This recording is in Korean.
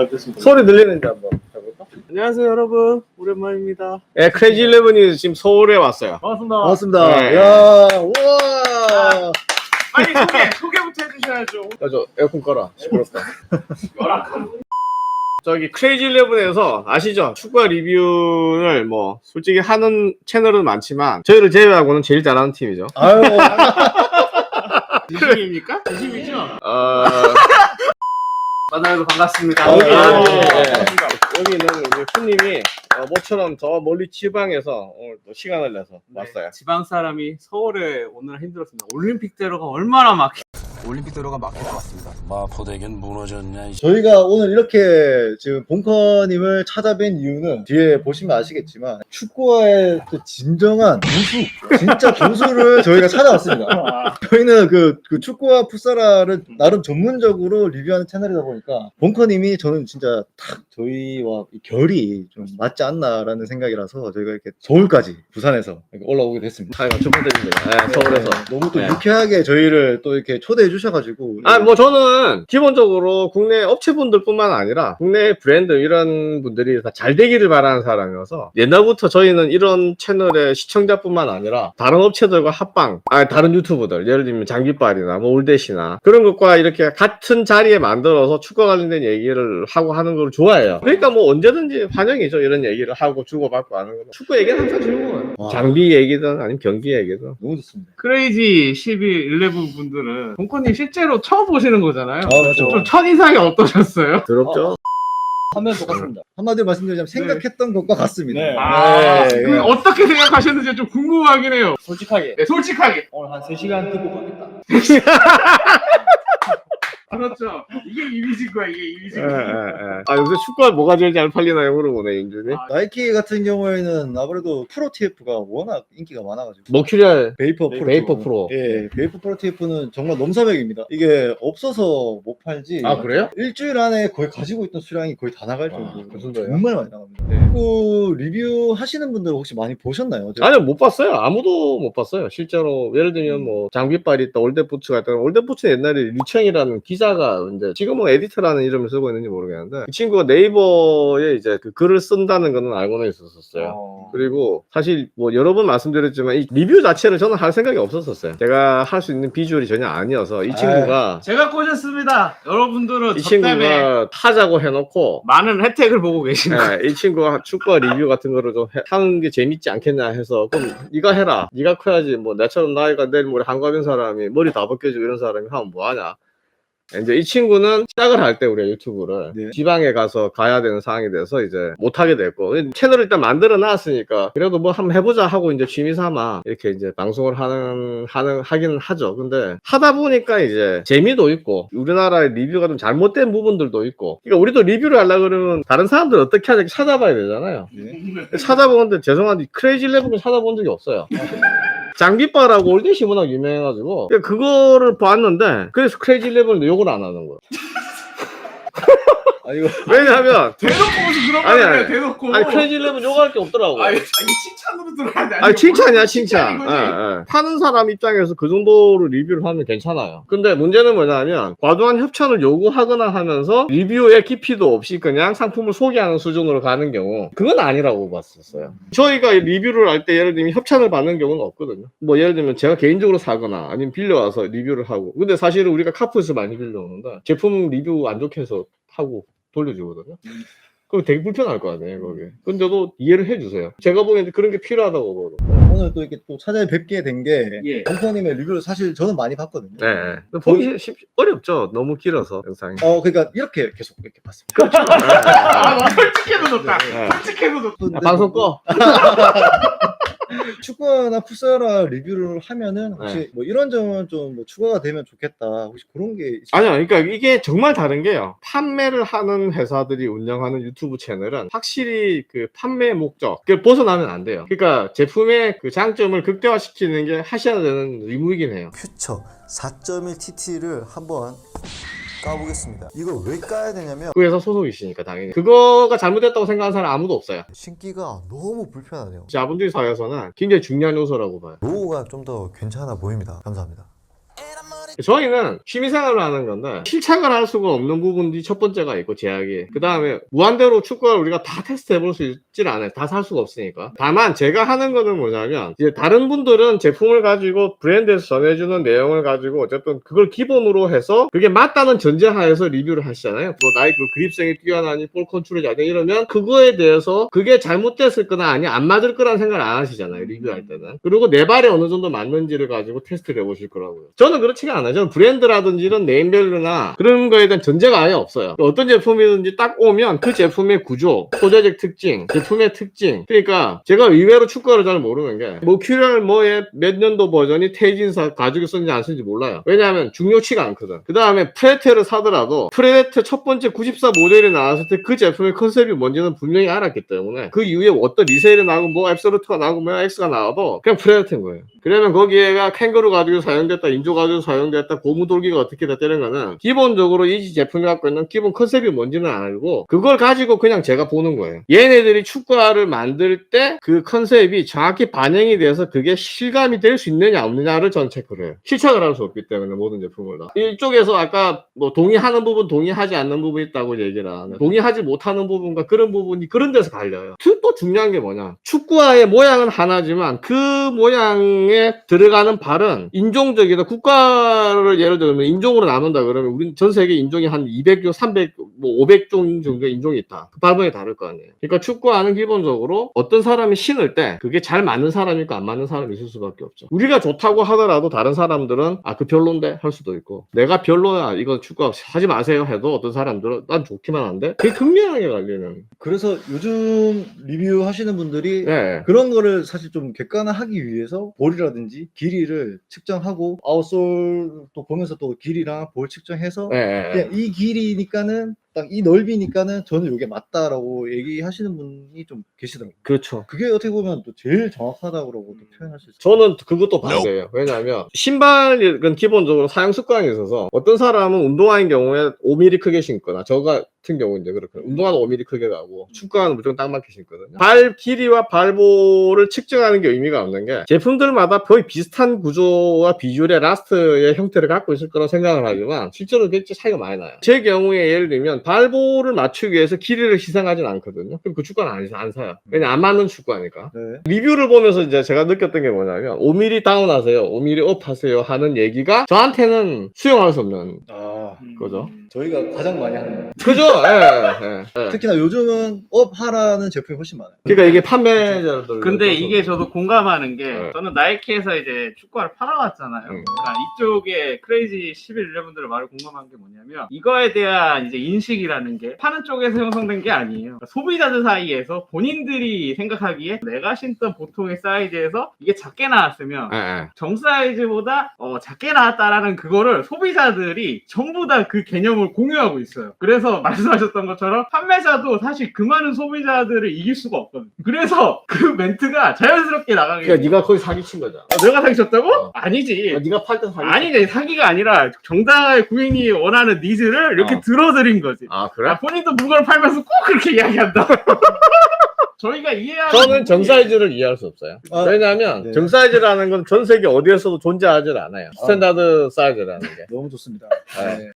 잘 뵙겠습니다. 소리 들리는지 한번 해볼까? 안녕하세요 여러분 오랜만입니다. 예, 크레이지 일레븐이 지금 서울에 왔어요. 반갑습니다. 반갑습니다. 네. 야, 우와. 빨리 소개 소개부터 해주셔야죠. 야, 저 에어컨 꺼라. 시끄럽다. 저기 크레이지 일레븐에서 아시죠? 축구 리뷰를 뭐 솔직히 하는 채널은 많지만 저희를 제외하고는 제일 잘하는 팀이죠. 아유, 진심입니까? 진심이죠? 어, 만나서 반갑습니다. 아, 여기, 네. 반갑습니다. 여기는 우리 후님이 어, 모처럼 저 멀리 지방에서 오늘 또 시간을 내서 왔어요. 네, 지방 사람이 서울에 오늘 힘들었습니다. 올림픽대로가 얼마나 막 올림픽대로가 막힐 것 같습니다. 마포대교는 무너졌냐 이 저희가 오늘 이렇게 지금 본커님을 찾아뵌 이유는 뒤에 보시면 아시겠지만 축구와의 그 진정한 고수, 진짜 고수를 저희가 찾아왔습니다. 저희는 그, 그 축구와 풋사라를 나름 전문적으로 리뷰하는 채널이다 보니까 본커님이 저는 진짜 딱 저희와 이 결이 좀 맞지 않나라는 생각이라서 저희가 이렇게 서울까지 부산에서 이렇게 올라오게 됐습니다. 사이가 첫 번째입니다. 네, 서울에서. 네, 너무 또 네. 유쾌하게 저희를 또 이렇게 초대해 주셔가지고 아, 뭐 저는 기본적으로 국내 업체분들뿐만 아니라 국내 브랜드 이런 분들이 다 잘 되기를 바라는 사람이어서 옛날부터 저희는 이런 채널의 시청자뿐만 아니라 다른 업체들과 합방, 아 다른 유튜버들 예를 들면 장비빨이나 뭐 올댓이나 그런 것과 이렇게 같은 자리에 만들어서 축구 관련된 얘기를 하고 하는 걸 좋아해요. 그러니까 뭐 언제든지 환영이죠. 이런 얘기를 하고 주고받고 하는 거. 축구 얘기는 항상 즐거워요. 와. 장비 얘기든 아니면 경기 얘기든. 너무 좋습니다. 크레이지 12, 11 분들은 본 코님 실제로 처음 보시는 거잖아요. 아 맞죠. 좀 첫인상이 어떠셨어요? 더럽죠? 하면 똑같습니다. 한마디로 말씀드리자면 생각했던 것과 같습니다. 네. 아, 네. 그 어떻게 생각하셨는지 좀 궁금하긴 해요. 솔직하게 네, 솔직하게. 오늘 한 3시간 듣고 가겠다. 그렇죠. 이게 이미지인 거야, 이게 예, 이미지인 예, 거야. 예. 아 요새 축구가 뭐가 제일 잘 팔리나요 물어보네 임준이. 아, 나이키 같은 경우에는 아무래도 프로 TF가 워낙 인기가 많아가지고 머큐리얼 베이퍼 프로 베이퍼. 프로. 예, 베이퍼 프로 TF는 정말 넘사벽입니다. 이게 없어서 못 팔지. 아, 그래요? 일주일 안에 거의 가지고 있던 수량이 거의 다 나갈 와, 정도로 그 정도예요? 정말 많이 나갑니다. 축구 리뷰 하시는 분들 혹시 많이 보셨나요? 제가- 아니요 못 봤어요. 아무도 못 봤어요. 실제로 예를 들면 뭐 장비빨이 있다 올댓부츠가 있다. 올댓부츠 옛날에 류청이라는 기자가 이제 지금은 에디터라는 이름을 쓰고 있는지 모르겠는데 그 친구가 네이버에 이제 그 글을 쓴다는 거는 알고는 있었었어요. 어. 그리고 사실 뭐 여러 번 말씀드렸지만 이 리뷰 자체를 저는 할 생각이 없었었어요. 제가 할 수 있는 비주얼이 전혀 아니어서 이 친구가 제가 꼬셨습니다. 여러분들은 이 저 때문에 친구가 타자고 해놓고 많은 혜택을 보고 계십니다. 네, 이 친구가 축구 리뷰 같은 거를 좀 해- 하는 게 재밌지 않겠냐 해서 그럼 네가 해라 네가 커야지 뭐 나처럼 나이가 내일 모레 한가빈 사람이 머리 다 벗겨지고 이런 사람이 하면 뭐하냐 이제 이 친구는 시작을 할 때 우리가 유튜브를 네. 지방에 가서 가야 되는 상황이 돼서 이제 못하게 됐고 채널을 일단 만들어 놨으니까 그래도 뭐 한번 해보자 하고 이제 취미 삼아 이렇게 이제 방송을 하는 하는 하긴 하죠 근데 하다 보니까 이제 재미도 있고 우리나라의 리뷰가 좀 잘못된 부분들도 있고 그러니까 우리도 리뷰를 하려 그러면 다른 사람들 어떻게 하는지 찾아봐야 되잖아요 네. 찾아보는데 죄송한데 크레이지 레븐을 찾아본 적이 없어요. 장비바라고 워낙 유명해가지고. 그거를 봤는데 그래서 크레이지 레븐을 욕을 안 하는 거예 요. 아 이거 왜냐하면 대놓고 무슨 그런 아니, 말을 해요, 아니. 대놓고. 아니 크레이지 레븐 욕할 게 없더라고. 아니, 아니, 칭찬으로 들어야 돼. 아니 칭찬이야 칭찬. 칭찬인 거지. 예, 예. 파는 사람 입장에서 그 정도로 리뷰를 하면 괜찮아요. 근데 문제는 뭐냐면 과도한 협찬을 요구하거나 하면서 리뷰의 깊이도 없이 그냥 상품을 소개하는 수준으로 가는 경우 그건 아니라고 봤었어요. 저희가 리뷰를 할 때 예를 들면 협찬을 받는 경우는 없거든요. 뭐 예를 들면 제가 개인적으로 사거나 아니면 빌려와서 리뷰를 하고 근데 사실은 우리가 카푸에서 많이 빌려오는데 제품 리뷰 안 좋게 해서 하고 돌려주거든요. 그럼 되게 불편할 거 아니에요, 거기. 근데도 이해를 해주세요. 제가 보기엔 그런 게 필요하다고 보거든요. 오늘 또 이렇게 또 찾아뵙게 된 게 예. 본커님의 리뷰를 사실 저는 많이 봤거든요. 네. 보기 쉽, 어렵죠. 너무 길어서 영상이. 어 그러니까 이렇게 계속 이렇게 봤습니다. 아, 나 솔직해도 좋다. 네. 솔직해도 좋다. 근데 아, 방송 꺼. 축구나 풋사라 리뷰를 하면은 혹시 네. 뭐 이런 점은 좀뭐 추가가 되면 좋겠다. 혹시 그런 게 있- 아니요, 그러니까 이게 정말 다른 게요. 판매를 하는 회사들이 운영하는 유튜브 채널은 확실히 그 판매 목적, 그 벗어나면 안 돼요. 그러니까 제품의 그 장점을 극대화시키는 게 하셔야 되는 의무이긴 해요. 퓨처 4.1TT를 한번 까보겠습니다. 이걸 왜 까야 되냐면 그 회사 소속이시니까 당연히. 그거가 잘못됐다고 생각하는 사람 아무도 없어요. 신기가 너무 불편하네요. 자본주의 사회에서는 굉장히 중요한 요소라고 봐요. 로고가 좀 더 괜찮아 보입니다. 감사합니다. 저희는 취미생활을 하는 건데 실착을 할 수가 없는 부분이 첫 번째가 있고 제약이 그 다음에 무한대로 축구를 우리가 다 테스트 해볼 수 있질 않아요. 다 살 수가 없으니까. 다만 제가 하는 거는 뭐냐면 이제 다른 분들은 제품을 가지고 브랜드에서 전해주는 내용을 가지고 어쨌든 그걸 기본으로 해서 그게 맞다는 전제하에서 리뷰를 하시잖아요. 뭐 나의 그 그립성이 뛰어나니 볼 컨트롤이 잘돼 이러면 그거에 대해서 그게 잘못됐을 거나 아니 안 맞을 거라는 생각을 안 하시잖아요 리뷰할 때는. 그리고 내 발에 어느 정도 맞는지를 가지고 테스트를 해보실 거라고요. 저는 그렇지가 않아요 저는 브랜드라든지 이런 네임밸류나 그런 거에 대한 전제가 아예 없어요. 어떤 제품이든지 딱 오면 그 제품의 구조 소재적 특징 제품의 특징. 그러니까 제가 의외로 축구를 잘 모르는 게 머큐리얼 뭐의 몇 년도 버전이 테이진사 가지고 썼는지 안 썼는지 몰라요. 왜냐하면 중요치가 않거든. 그 다음에 프레테를 사더라도 프레테 첫 번째 94 모델이 나왔을 때 그 제품의 컨셉이 뭔지는 분명히 알았기 때문에 그 이후에 어떤 리세일이 나오고 뭐 앱솔루트가 나오고 뭐 X가 나와도 그냥 프레테인 거예요. 그러면 거기에가 캥거루 가지고 사용됐다 인조 가지고 사용 됐다 고무돌기가 어떻게 됐다는 거는 기본적으로 이 제품이 갖고 있는 기본 컨셉이 뭔지는 알고 그걸 가지고 그냥 제가 보는 거예요. 얘네들이 축구화를 만들 때 그 컨셉이 정확히 반영이 돼서 그게 실감이 될 수 있느냐 없느냐를 전 체크를 해요. 실착을 할 수 없기 때문에 모든 제품을 다. 이쪽에서 아까 뭐 동의하는 부분 동의하지 않는 부분이 있다고 얘기를 하는 동의하지 못하는 부분과 그런 부분이 그런 데서 갈려요. 그또 중요한 게 뭐냐. 축구화의 모양은 하나지만 그 모양에 들어가는 발은 인종적이다. 국가 를 예를 들면 인종으로 나눈다 그러면 우리 전 세계 인종이 한 200종 300 뭐 500종 정도 인종이 있다. 그 발본이 다를 거 아니에요. 그러니까 축구화는 기본적으로 어떤 사람이 신을 때 그게 잘 맞는 있고 안 맞는 사람이 있을 수밖에 없죠. 우리가 좋다고 하더라도 다른 사람들은 아 그 별론데 할 수도 있고 내가 별로야 이거 축구화 하지 마세요 해도 어떤 사람들은 난 좋기만 한데 그게 극명하게 갈리는. 그래서 요즘 리뷰 하시는 분들이 네. 그런 거를 사실 좀 객관화하기 위해서 볼이라든지 길이를 측정하고 아웃솔 도 보면서 또 길이랑 볼 측정해서 네. 그냥 이 길이니까는 딱 이 넓이니까는 저는 이게 맞다라고 얘기하시는 분이 좀 계시더라고요. 그렇죠 그게 어떻게 보면 또 제일 정확하다고 또 표현할 수 있어요. 저는 그것도 반대예요. 왜냐하면 신발은 기본적으로 사용 습관이 있어서 어떤 사람은 운동화인 경우에 5mm 크게 신거나 저 같은 경우는 이제 그렇거든요. 운동화는 5mm 크게 가고 축구화는 무조건 딱 맞게 신거든요. 발 길이와 발볼을 측정하는 게 의미가 없는 게 제품들마다 거의 비슷한 구조와 비주얼의 라스트의 형태를 갖고 있을 거라고 생각을 하지만 실제로 그게 차이가 많이 나요. 제 경우에 예를 들면 발볼을 맞추기 위해서 길이를 희생하진 않거든요. 그럼 그 축구는 안, 안 사요. 왜냐 안 맞는 축구하니까. 네. 리뷰를 보면서 이제 제가 느꼈던 게 뭐냐면 5mm 다운 하세요 5mm 업 하세요 하는 얘기가 저한테는 수용할 수 없는 아, 거죠 저희가 가장 많이 하는 거. 그죠? 예, 예, 예. 특히나 요즘은 업 하라는 제품이 훨씬 많아요. 그러니까 이게 판매자들 근데 이게 저도 공감하는 게 네. 저는 나이키에서 이제 축구화를 팔아왔잖아요. 음. 그러니까 이쪽에 크레이지 1111분들의 말을 공감한 게 뭐냐면 이거에 대한 이제 인식이라는 게 파는 쪽에서 형성된 게 아니에요. 그러니까 소비자들 사이에서 본인들이 생각하기에 내가 신던 보통의 사이즈에서 이게 작게 나왔으면 예, 예. 정 사이즈보다 어, 작게 나왔다라는 그거를 소비자들이 전부 다 그 개념을 공유하고 있어요. 그래서 말씀하셨던 것처럼 판매자도 사실 그 많은 소비자들을 이길 수가 없거든. 그래서 그 멘트가 자연스럽게 나가게 그러니까 돼. 네가 거의 사기친 거잖아 어, 내가 사기쳤다고? 어. 아니지. 네가 팔땐 사기 아니지 사기가 아니라 정당하게 고객님이 원하는 니즈를 이렇게 어. 들어드린 거지. 아 그래? 아, 본인도 물건을 팔면서 꼭 그렇게 이야기한다. 저희가 이해하는 저는 부분이- 정사이즈를 이해할 수 없어요 아, 왜냐하면 네. 정 사이즈라는 건 전 세계 어디에서도 존재하지 않아요 스탠다드 사이즈라는 게 너무 좋습니다. 네. 네.